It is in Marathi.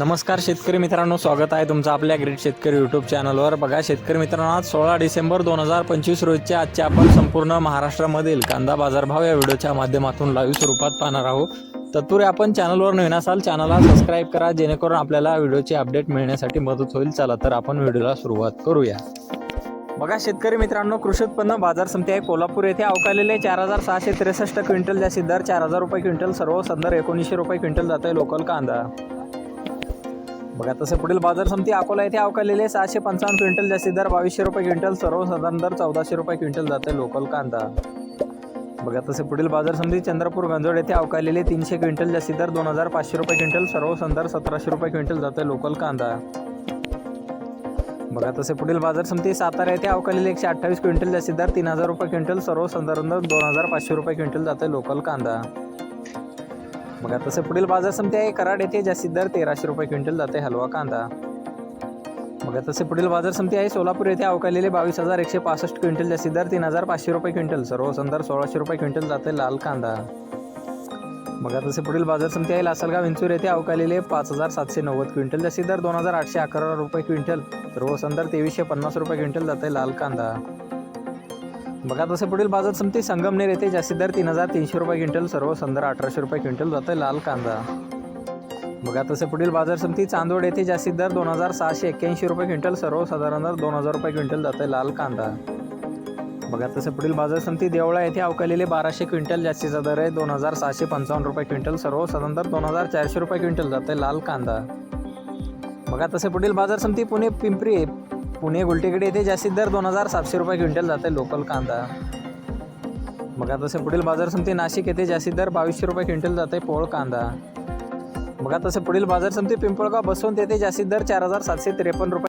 नमस्कार शेतकरी मित्रांनो स्वागत आहे तुमचं आपल्या ग्रेट शेतकरी यूट्यूब चॅनलवर बघा शेतकरी मित्रांनो आज सोळा डिसेंबर दोन हजार पंचवीस रोजच्या आजच्या आपण संपूर्ण महाराष्ट्रामधील कांदा बाजारभाव या व्हिडिओच्या माध्यमातून लाईव्ह स्वरूपात पाहणार आहोत. तत्पूर्वी आपण चॅनलवर नवीन असाल चॅनलला सबस्क्राईब करा जेणेकरून आपल्याला व्हिडिओची अपडेट मिळण्यासाठी मदत होईल. चला तर आपण व्हिडिओला सुरुवात करूया. बघा शेतकरी मित्रांनो कृषी उत्पन्न बाजार समिती आहे कोल्हापूर येथे अवकालेले चार हजार सहाशे त्रेसष्ट क्विंटल जास्तीत दर चार हजार रुपये क्विंटल सर्व सदर एकोणीसशे रुपये क्विंटल जात आहे लोकल कांदा. बघा तसे पुढील बाजार समिती अकोला येथे अवकालेले सहाशे पंचावन्न क्विंटल जास्तीत दर बावीसशे रुपये क्विंटल सर्वसाधारण दर चौदाशे रुपये क्विंटल जाते लोकल कांदा. बघा तसे पुढील बाजार समिती चंद्रपूर गंजोड येथे अवकालेले तीनशे क्विंटल जास्तीत दर दोन हजार पाचशे रुपये क्विंटल सर्व संदर सतराशे रुपये क्विंटल जाते लोकल कांदा. बघा तसे पुढील बाजार समिती सातारा येथे अवकालेले एकशे अठ्ठावीस क्विंटल जास्तीत दर तीन हजार रुपये क्विंटल सर्व दर दोन हजार पाचशे रुपये क्विंटल जाते लोकल कांदा. बघा तसे पुढील बाजार समिती आहे कराड येथे जास्तीत दर तेराशे रुपये क्विंटल जाते हलवा कांदा. बघा तसे पुढील बाजार समिती आहे सोलापूर येथे अवकालेले बावीस हजार एकशे पासष्ट क्विंटल जास्तीत दर तीन हजार पाचशे रुपये क्विंटल सर्व संदर सोळाशे रुपये क्विंटल जाते लाल कांदा. बघा तसे पुढील बाजार समिती आहे लासलगाव विंचूर येथे अवकालेले पाच हजार सातशे नव्वद क्विंटल जास्तीत दर दोन हजार आठशे अकरा रुपये क्विंटल सर्व संदर तेवीसशे पन्नास रुपये क्विंटल जाते लाल कांदा. बघा तसे पुढील बाजार समिती संगमनेर येथे जास्तीत दर तीन हजार तीनशे रुपये क्विंटल सर्व संदर अठराशे रुपये क्विंटल जाते लाल कांदा. बघा तसे पुढील बाजार समिती चांदोड येथे जास्तीत दर दोन हजार सहाशे एक्क्याऐंशी रुपये क्विंटल सर्वसाधारण दर दोन हजार रुपये क्विंटल जाते लाल कांदा. बघा तसे पुढील बाजार समिती देवळा येथे अवकालेले बाराशे क्विंटल जास्तीचा दर आहे दोन हजार सहाशे पंचावन्न रुपये क्विंटल सर्वसाधारण दर दोन हजार चारशे रुपये क्विंटल जाते लाल कांदा. बघा तसे पुढील बाजार समिती पुणे पिंपरी पुणे गुलटेकडे येथे जास्तीत दर दोन हजार सातशे रुपये क्विंटल जाते लोकल कांदा. बघा तसे पुढील बाजार समिती नाशिक येथे जास्तीत दर बावीसशे रुपये क्विंटल जाते पोळ कांदा. बघा तसे पुढील बाजार समिती पिंपळगाव बसवंत येथे जास्तीत दर चार हजार सातशे त्रेपन्न रुपये